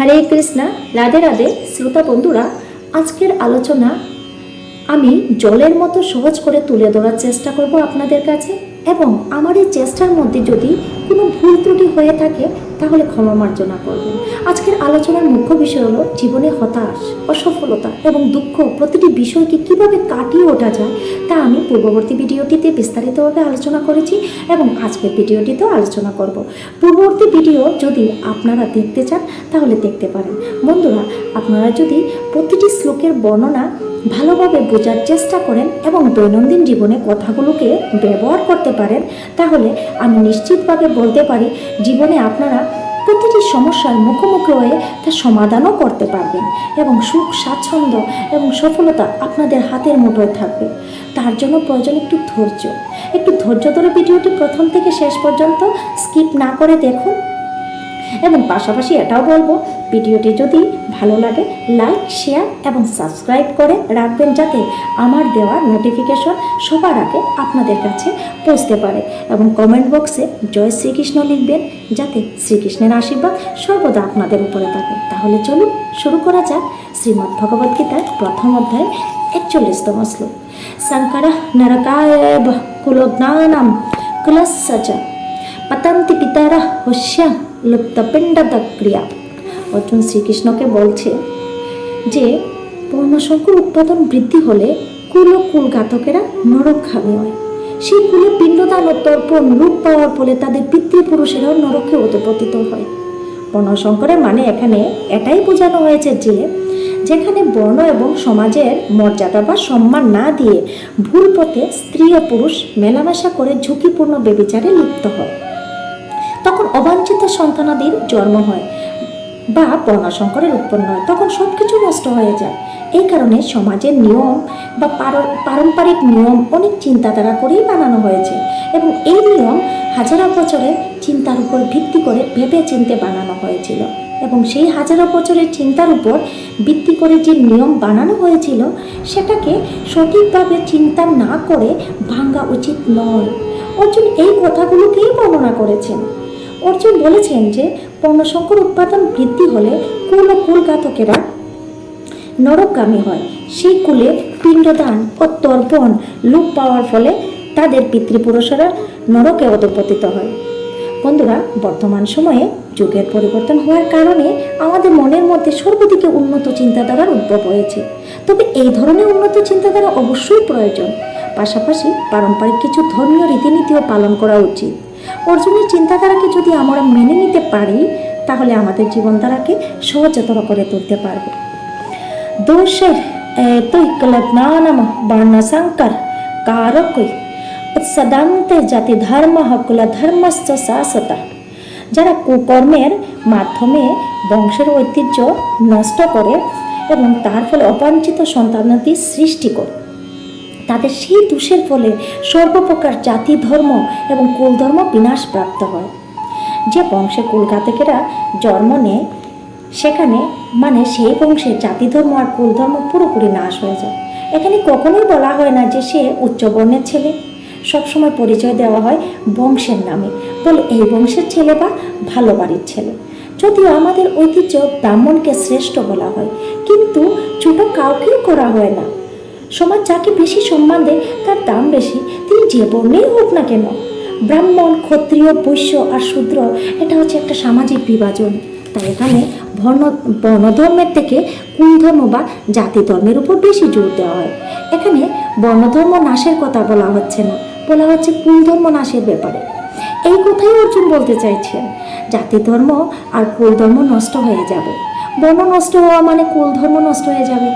হরে কৃষ্ণা, রাধে রাধে শ্রোতা বন্ধুরা, আজকের আলোচনা আমি জলের মতো সহজ করে তুলে ধরার চেষ্টা করব আপনাদের কাছে। এবং আমার এই চেষ্টার মধ্যে যদি কোনো ভুল ত্রুটি হয়ে থাকে, তাহলে ক্ষমা মার্জনা করবেন। আজকের আলোচনার মুখ্য বিষয় হলো জীবনে হতাশ, অসফলতা এবং দুঃখ প্রতিটি বিষয়কে কীভাবে কাটিয়ে ওঠা যায়, তা আমি পূর্ববর্তী ভিডিওটিতে বিস্তারিতভাবে আলোচনা করেছি এবং আজকের ভিডিওটিতেও আলোচনা করব। পূর্ববর্তী ভিডিও যদি আপনারা দেখতে চান, তাহলে দেখতে পারেন। বন্ধুরা, আপনারা যদি প্রতিটি শ্লোকের বর্ণনা ভালোভাবে বোঝার চেষ্টা করেন এবং দৈনন্দিন জীবনে কথাগুলোকে ব্যবহার করতে পারেন, তাহলে আমি নিশ্চিতভাবে বলতে পারি জীবনে আপনারা প্রতিটি সমস্যার মুখোমুখি হয়ে তার সমাধানও করতে পারবেন এবং সুখ, স্বাচ্ছন্দ্য এবং সফলতা আপনাদের হাতের মুঠোয় থাকবে। তার জন্য প্রয়োজন একটু ধৈর্য। একটু ধৈর্য ধরে ভিডিওটি প্রথম থেকে শেষ পর্যন্ত স্কিপ না করে দেখুন। এবং পাশাপাশি এটাও বলব, ভিডিওটি যদি ভালো লাগে লাইক শেয়ার এবং সাবস্ক্রাইব করে রাখবেন যাতে আমার দেওয়া নোটিফিকেশন সবার আগে আপনাদের কাছে পৌঁছতে পারে। এবং কমেন্ট বক্সে জয় শ্রীকৃষ্ণ লিখবেন যাতে শ্রীকৃষ্ণের আশীর্বাদ সর্বদা আপনাদের উপরে থাকে। তাহলে চলুন শুরু করা যাক শ্রীমদ্ ভগবদ্গীতার প্রথম অধ্যায় একচল্লিশতম শ্লোক। শঙ্কর নরকায় কুলজ্ঞানম কুলস্য পতন্তি পিতারা হস্য লুপ্তপিণ্ডদ ক্রিয়া অর্জুন শ্রীকৃষ্ণকে বলছে যে বর্ণশঙ্কর উৎপাদন বৃদ্ধি হলে কুল ও কুলঘাতকেরা নরকখামী হয়। সেই কুলে পিণ্ডদান ও তর্পণ রূপ পাওয়ার ফলে তাদের পিতৃপুরুষেরাও নরকে অধপতিত হয়। বর্ণশঙ্করের মানে এখানে এটাই বোঝানো হয়েছে যে, যেখানে বর্ণ এবং সমাজের মর্যাদা বা সম্মান না দিয়ে ভুল পথে স্ত্রী ও পুরুষ মেলামেশা করে ঝুঁকিপূর্ণ বেবিচারে লিপ্ত হয়। তখন অবাঞ্ছিত সন্তানাদির জন্ম হয় বা বর্ণসংকরের উৎপন্ন হয়, তখন সব কিছু নষ্ট হয়ে যায়। এই কারণে সমাজের নিয়ম বা পারম্পরিক নিয়ম অনেক চিন্তাধারা করেই বানানো হয়েছে এবং এই নিয়ম হাজারো বছরের চিন্তার উপর ভিত্তি করে ভেবে চিনতে বানানো হয়েছিল এবং সেই হাজারো বছরের চিন্তার উপর ভিত্তি করে যে নিয়ম বানানো হয়েছিল, সেটাকে সঠিকভাবে চিন্তা না করে ভাঙ্গা উচিত নয়। অর্জুন এই কথাগুলোকেই বর্ণনা করেছেন। অর্জুন বলেছেন যে পর্ণশঙ্কর উৎপাদন বৃদ্ধি হলে কুল ও কুলঘাতকেরা নরকগামী হয়। সেই কুলে পিণ্ডদান ও তর্পণ লোপ পাওয়ার ফলে তাদের পিতৃপুরুষেরা নরকে অধপতিত হয়। বন্ধুরা, বর্তমান সময়ে যুগের পরিবর্তন হওয়ার কারণে আমাদের মনের মধ্যে সর্বদিকে উন্নত চিন্তাধারার উদ্ভব হয়েছে। তবে এই ধরনের উন্নত চিন্তাধারা অবশ্যই প্রয়োজন। পাশাপাশি পারম্পরিক কিছু ধর্মীয় রীতিনীতিও পালন করা উচিত। অর্জুনের চিন্তাধারাকে যদি আমরা মেনে নিতে পারি, তাহলে আমাদের জীবনধারাকে সহজতর করে তুলতে পারব। দোষের তৈকলজ্ঞানম বর্ণসংকর কারকই সদান্তে জাতি ধর্ম কুলধর্মশ্চ শাসতা যারা কুকর্মের মাধ্যমে বংশের ঐতিহ্য নষ্ট করে এবং তার ফলে অবাঞ্ছিত সন্তানাদি সৃষ্টি করে। তাদের সেই দোষের ফলে সর্বপ্রকার জাতি ধর্ম এবং কুলধর্ম বিনাশ প্রাপ্ত হয়। যে বংশে কুলঘাতকেরা জন্ম নেয়, সেখানে মানে সেই বংশে জাতি ধর্ম আর কুলধর্ম পুরোপুরি নাশ হয়ে যায়। এখানে কখনোই বলা হয় না যে সে উচ্চ বর্ণের ছেলে। সবসময় পরিচয় দেওয়া হয় বংশের নামে। বলে এই বংশের ছেলে বা ভালো বাড়ির ছেলে। যদিও আমাদের ঐতিহ্য ব্রাহ্মণকে শ্রেষ্ঠ বলা হয়, কিন্তু ছোট কাউকেই করা হয় না। সমাজ যাকে বেশি সম্মান দেয়, তার দাম বেশি। তিনি যে বর্ণেই হোক না কেন, ব্রাহ্মণ, ক্ষত্রিয়, বৈশ্য আর শূদ্র, এটা হচ্ছে একটা সামাজিক বিভাজন। তাই এখানে বর্ণ, বর্ণধর্মের থেকে কুলধর্ম বা জাতি ধর্মের উপর বেশি জোর দেওয়া হয়। এখানে বর্ণধর্ম নাশের কথা বলা হচ্ছে না, বলা হচ্ছে কুলধর্ম নাশের ব্যাপারে। এই কথাই অর্জুন বলতে চাইছেন জাতি ধর্ম আর কুল ধর্ম নষ্ট হয়ে যাবে। বর্ণ নষ্ট হওয়া মানে কুল ধর্ম নষ্ট হয়ে যাবে।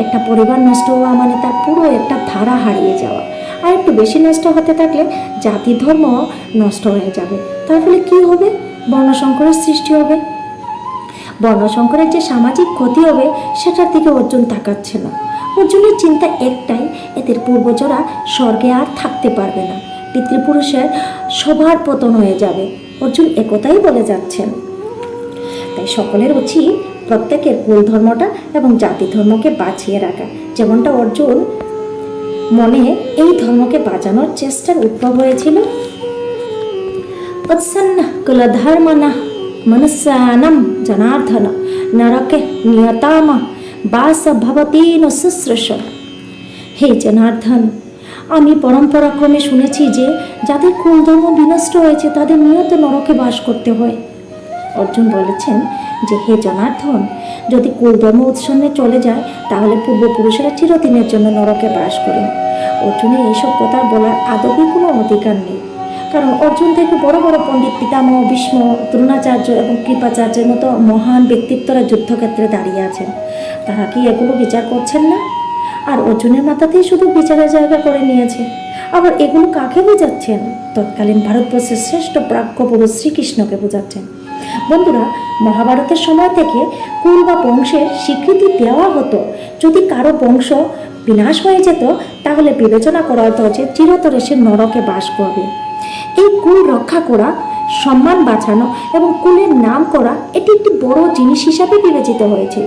একটা পরিবার নষ্ট হওয়া মানে তার পুরো একটা ধারা হারিয়ে যাওয়া। আর একটু বেশি নষ্ট হতে থাকলে জাতি ধর্ম নষ্ট হয়ে যাবে। তার ফলে কী হবে? বর্ণসংকরের সৃষ্টি হবে। বর্ণসংকরের যে সামাজিক ক্ষতি হবে, সেটার দিকে অর্জুন তাকাচ্ছে না। অর্জুনের চিন্তা একটাই, এদের পূর্বজরা স্বর্গে আর থাকতে পারবে না। পিতৃপুরুষের সবার পতন হয়ে যাবে। অর্জুন একতাই বলে যাচ্ছেন। সকলের উচিত প্রত্যেকের কুল ধর্মটা এবং জাতি ধর্মকে বাঁচিয়ে রাখা। যেমনটা অর্জুন মনে এই ধর্মকে বাঁচানোর চেষ্টার উদ্ভব হয়েছিল। উৎসন্ন কুলধর্মনা মনসানম জনার্দন নরকে নিয়তাম বাস ভবতীন শুশ্রূষ। হে জনার্দন, আমি পরম্পরাক্রমে শুনেছি যে যাদের কুলধর্ম বিনষ্ট হয়েছে, তাদের নিয়ত নরকে বাস করতে হয়। অর্জুন বলেছেন যে, হে জনার্দন, যদি কুলধর্ম উৎসন্নে চলে যায়, তাহলে পূর্বপুরুষেরা চিরদিনের জন্য নরকে বাস করেন। অর্জুনের এইসব কথা বলার আদবই কোনো অধিকার নেই। কারণ অর্জুন থেকে বড় বড় পণ্ডিত পিতামহ, ভীষ্ম, দ্রোণাচার্য এবং কৃপাচার্যের মতো মহান ব্যক্তিত্বরা যুদ্ধক্ষেত্রে দাঁড়িয়ে আছেন। তারা কি এগুলো বিচার করছেন না? আর অর্জুনের মাথাতেই শুধু বিচারের জায়গা করে নিয়েছে। আবার এগুলো কাকে বোঝাচ্ছেন? তৎকালীন ভারতবর্ষের শ্রেষ্ঠ প্রাজ্ঞ পুরুষ শ্রীকৃষ্ণকে বোঝাচ্ছেন। বন্ধুরা, মহাভারতের সময় থেকে কুল বা বংশের স্বীকৃতি দেওয়া হতো। যদি কারও বংশ বিনাশ হয়ে যেত, তাহলে বিবেচনা করা হতো যে চিরতরে সে নরকে বাস করবে। এই কুল রক্ষা করা, সম্মান বাঁচানো এবং কুলের নাম করা, এটি একটি বড় জিনিস হিসাবে বিবেচিত হয়েছিল।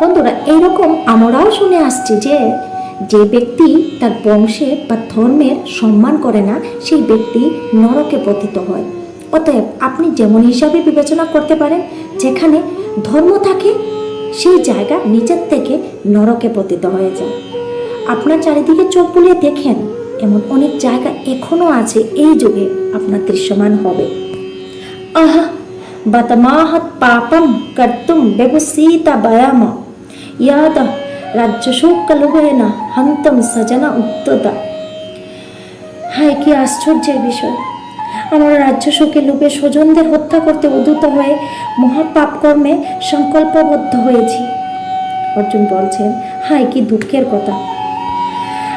বন্ধুরা এইরকম আমরাও শুনে আসছি যে যে ব্যক্তি তার বংশে বা ধর্মের সম্মান করে না, সেই ব্যক্তি নরকে পতিত হয়। অতএব আপনি যেমন হিসাবে বিবেচনা করতে পারেন, যেখানে ধর্ম থাকে, সেই জায়গা নিজের থেকে নরকে পতিত হয়ে যায়। আপনার চারিদিকে চোখ বুলিয়ে দেখেন, এমন অনেক জায়গা এখনও আছে, এই যুগে আপনার দৃশ্যমান হবে। আহা, বতমাহত পাপম কর্তুম ব্যবসীতা বয়াম। ইয়াদ, রাজ্যশোকলুভেন হন্তম সজনা উত্ততা হায়, কি আশ্চর্যের বিষয়। আমরা রাজ্য শোকে লোভে স্বজনদের হত্যা করতে উদ্যত হয়ে মহাপাপকর্মে সংকল্পবদ্ধ হয়েছি। অর্জুন বলছেন, হায়, কি দুঃখের কথা।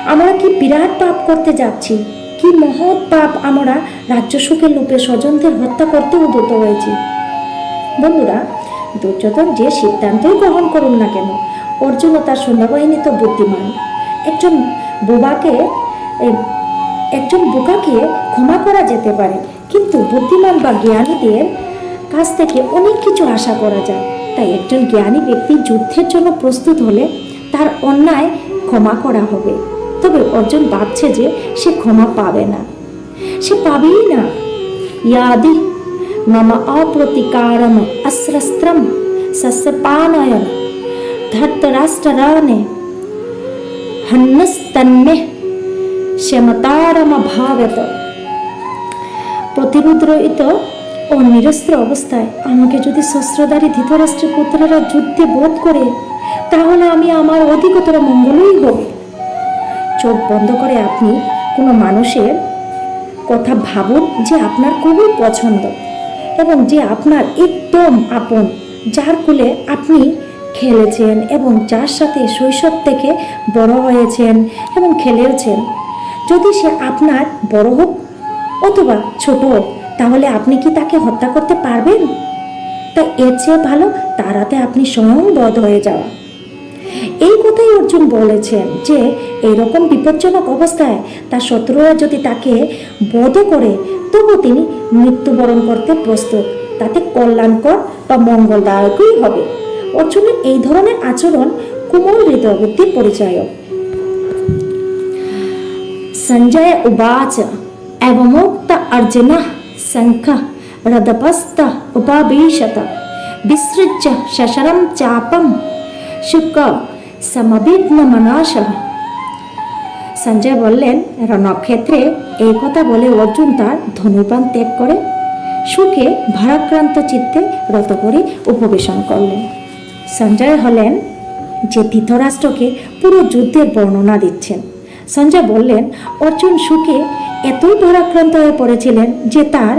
আমরা কি বিরাট পাপ করতে যাচ্ছি? কি মহৎ পাপ আমরা রাজ্য সুখের লোপে স্বজনদের হত্যা করতে উদ্যত হয়েছি? বন্ধুরা, দুর্যোধন যে সিদ্ধান্তই গ্রহণ করুন না কেন অর্জুন ও তার সৈন্যবাহিনী তো বুদ্ধিমান। একজন বোবাকে একজন বোকাকে ক্ষমা করা যেতে পারে। কিন্তু বুদ্ধিমান বা জ্ঞানীদের কাছ থেকে অনেক কিছু আশা করা যায়। তাই একজন জ্ঞানী ব্যক্তি যুদ্ধের জন্য প্রস্তুত হলে তার অন্যায় ক্ষমা করা হবে। তবে অর্জুন ভাবছে যে সে ক্ষমা পাবে না। সে পাবেই না। ইয়াদি মম অপ্রতিকারম অস্ত্রস্ত্রম সস্যপানয়ন ধর্তরাষ্ট্রানে হন্নস্তন্মে ক্ষমতারমভাবেত প্রতিরোধরহিত ও নিরস্ত্র অবস্থায় আমাকে যদি শস্ত্রধারী ধৃতরাষ্ট্রের পুত্ররা যুদ্ধে বোধ করে, তাহলে আমি আমার অধিকতর মঙ্গলই হবে। চোখ বন্ধ করে আপনি কোনো মানুষের কথা ভাবুন যে আপনার খুবই পছন্দ এবং যে আপনার একদম আপন, যার কুলে আপনি খেলেছেন এবং যার সাথে শৈশব থেকে বড় হয়েছেন এবং খেলেওছেন যদি সে আপনার বড় হোক অথবা ছোট হোক, তাহলে আপনি কি তাকে হত্যা করতে পারবেন? তাই এর চেয়ে ভালো তারাতে আপনি স্বয়ং বধ হয়ে যাওয়া। এই কথাই অর্জুন বলেছেন যে, এরকম বিপজ্জনক অবস্থায় তার শত্রুরা যদি তাকে বধ করে, তবু তিনি মৃত্যুবরণ করতে প্রস্তুত। তাতে কল্যাণকর বা মঙ্গলদায়কই হবে। অর্জুনের এই ধরনের আচরণ কোমল হৃদয়বুদ্ধির পরিচয়ক। सञ्जय उवाच एवमोक्त अर्जुनः शङ्खः रदपस्त उपावेशत विसृज्य शशरं চাপম শুক সমবিগ্ন সমবিঘ্নমনাশহ সঞ্জয় বললেন রণক্ষেত্রে এই কথা বলে অর্জুন তার ধনুপান ত্যাগ করে, সুখে ভারাক্রান্ত চিত্তে রত করে উপবেশন করলেন। সঞ্জয় হলেন যে ধৃতরাষ্ট্রকে পুরো যুদ্ধের বর্ণনা দিচ্ছেন। সঞ্জয় বললেন, অর্জুন সুখে এতই ভারাক্রান্ত হয়ে পড়েছিলেন যে তার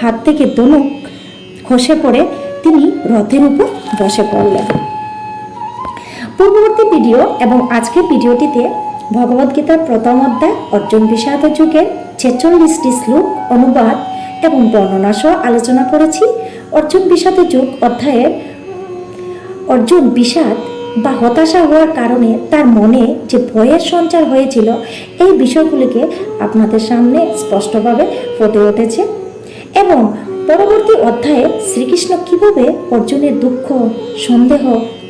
হাত থেকে ধনুক খসে পড়ে তিনি রথের উপর বসে পড়লেন। পূর্ববর্তী ভিডিও এবং আজকের ভিডিওটিতে ভগবদ্গীতার প্রথম অধ্যায়, অর্জুন বিষাদ যুগের ছেচল্লিশটি শ্লোক, অনুবাদ এবং বর্ণনা সহ আলোচনা করেছি। অর্জুন বিষাদ যুগ অধ্যায়ের অর্জুন বিষাদ বা হতাশা হওয়ার কারণে তার মনে যে ভয়ের সঞ্চার হয়েছিল, এই বিষয়গুলিকে আপনাদের সামনে স্পষ্টভাবে ফুটে উঠেছে এবং পরবর্তী অধ্যায়ে শ্রীকৃষ্ণ কীভাবে অর্জুনের দুঃখ, সন্দেহ,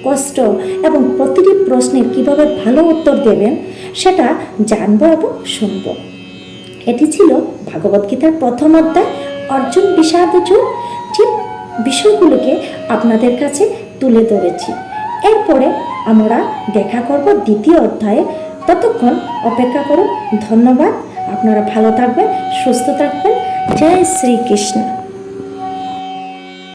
কষ্ট এবং প্রতিটি প্রশ্নের কীভাবে ভালো উত্তর দেবেন, সেটা জানব এবং শুনব। এটি ছিল ভাগবত গীতার প্রথম অধ্যায়। অর্জুন বিষাদ যে বিষয়গুলোকে আপনাদের কাছে তুলে ধরেছি। এরপরে আমরা দেখা করব দ্বিতীয় অধ্যায়ে। ততক্ষণ অপেক্ষা করুন। ধন্যবাদ। আপনারা ভালো থাকবেন, সুস্থ থাকবেন। জয় শ্রীকৃষ্ণ।